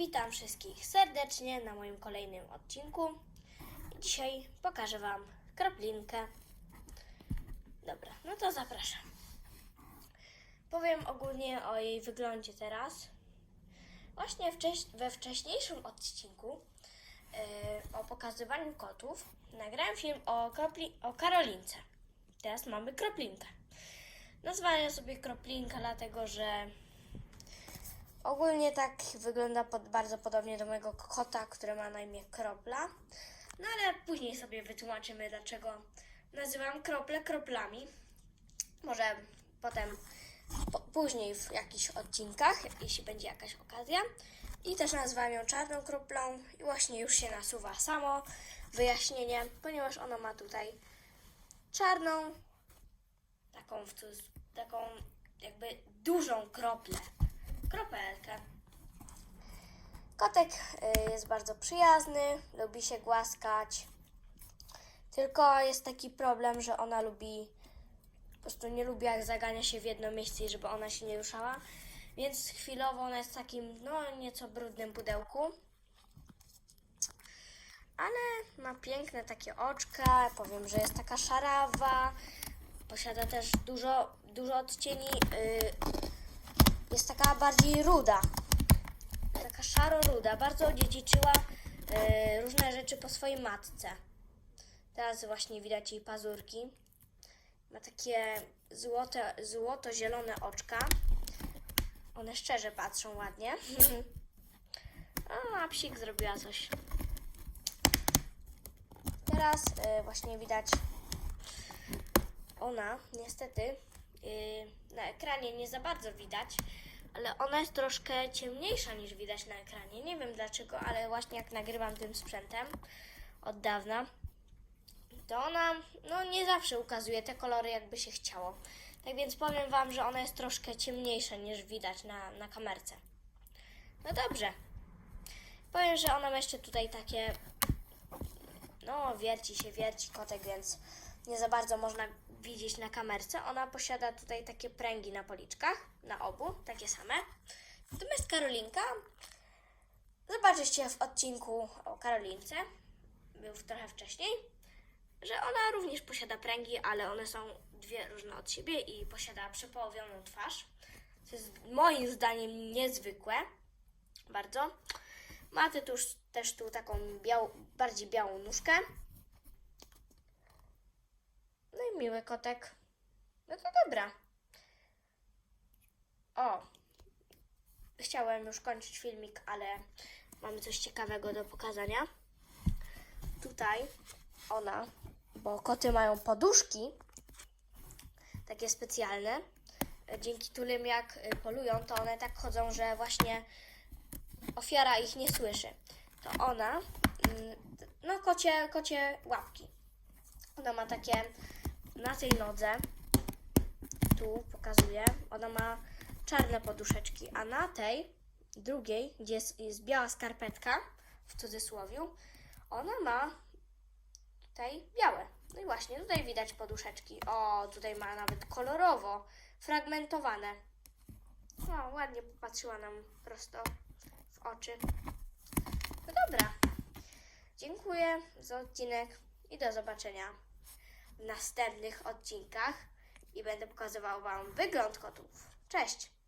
Witam wszystkich serdecznie na moim kolejnym odcinku. Dzisiaj pokażę Wam kroplinkę. Dobra, no to zapraszam. Powiem ogólnie o jej wyglądzie teraz. Właśnie we wcześniejszym odcinku yy, o pokazywaniu kotów nagrałem film o, kropli- o Karolince. Teraz mamy kroplinkę. Nazwałem sobie kroplinka, dlatego że Ogólnie tak wygląda pod, bardzo podobnie do mojego kota, który ma na imię Kropla. No ale później sobie wytłumaczymy, dlaczego nazywam krople kroplami. Może potem, po, później w jakichś odcinkach, jeśli będzie jakaś okazja. I też nazywam ją czarną kroplą i właśnie już się nasuwa samo wyjaśnienie, ponieważ ona ma tutaj czarną, taką, taką jakby dużą kroplę kropelkę. Kotek y, jest bardzo przyjazny, lubi się głaskać. Tylko jest taki problem, że ona lubi, po prostu nie lubi jak zagania się w jedno miejsce i żeby ona się nie ruszała. Więc chwilowo ona jest w takim, no nieco brudnym pudełku. Ale ma piękne takie oczka, powiem, że jest taka szarawa. Posiada też dużo, dużo odcieni y, jest taka bardziej ruda. Taka szaro-ruda. Bardzo odziedziczyła e, różne rzeczy po swojej matce. Teraz właśnie widać jej pazurki. Ma takie złote, złoto-zielone oczka. One szczerze patrzą ładnie. A psik zrobiła coś. Teraz e, właśnie widać ona niestety na ekranie nie za bardzo widać, ale ona jest troszkę ciemniejsza niż widać na ekranie. Nie wiem dlaczego, ale właśnie jak nagrywam tym sprzętem od dawna, to ona no, nie zawsze ukazuje te kolory, jakby się chciało. Tak więc powiem Wam, że ona jest troszkę ciemniejsza niż widać na, na kamerce. No dobrze. Powiem, że ona ma jeszcze tutaj takie no, wierci się, wierci kotek, więc nie za bardzo można widzieć na kamerce. Ona posiada tutaj takie pręgi na policzkach, na obu, takie same. Natomiast Karolinka, zobaczycie w odcinku o Karolince, był trochę wcześniej, że ona również posiada pręgi, ale one są dwie różne od siebie i posiada przepołowioną twarz. Co jest moim zdaniem niezwykłe, bardzo. Ma też tu taką biał, bardziej białą nóżkę. Miły kotek. No to dobra. O. Chciałem już kończyć filmik, ale mamy coś ciekawego do pokazania. Tutaj ona, bo koty mają poduszki, takie specjalne. Dzięki którym jak polują, to one tak chodzą, że właśnie ofiara ich nie słyszy. To ona, mm, no kocie, kocie łapki. Ona ma takie na tej nodze, tu pokazuję, ona ma czarne poduszeczki, a na tej drugiej, gdzie jest, jest biała skarpetka, w cudzysłowiu, ona ma tutaj białe. No i właśnie tutaj widać poduszeczki. O, tutaj ma nawet kolorowo, fragmentowane. O, ładnie popatrzyła nam prosto w oczy. No dobra. Dziękuję za odcinek i do zobaczenia następnych odcinkach i będę pokazywał Wam wygląd kotów. Cześć!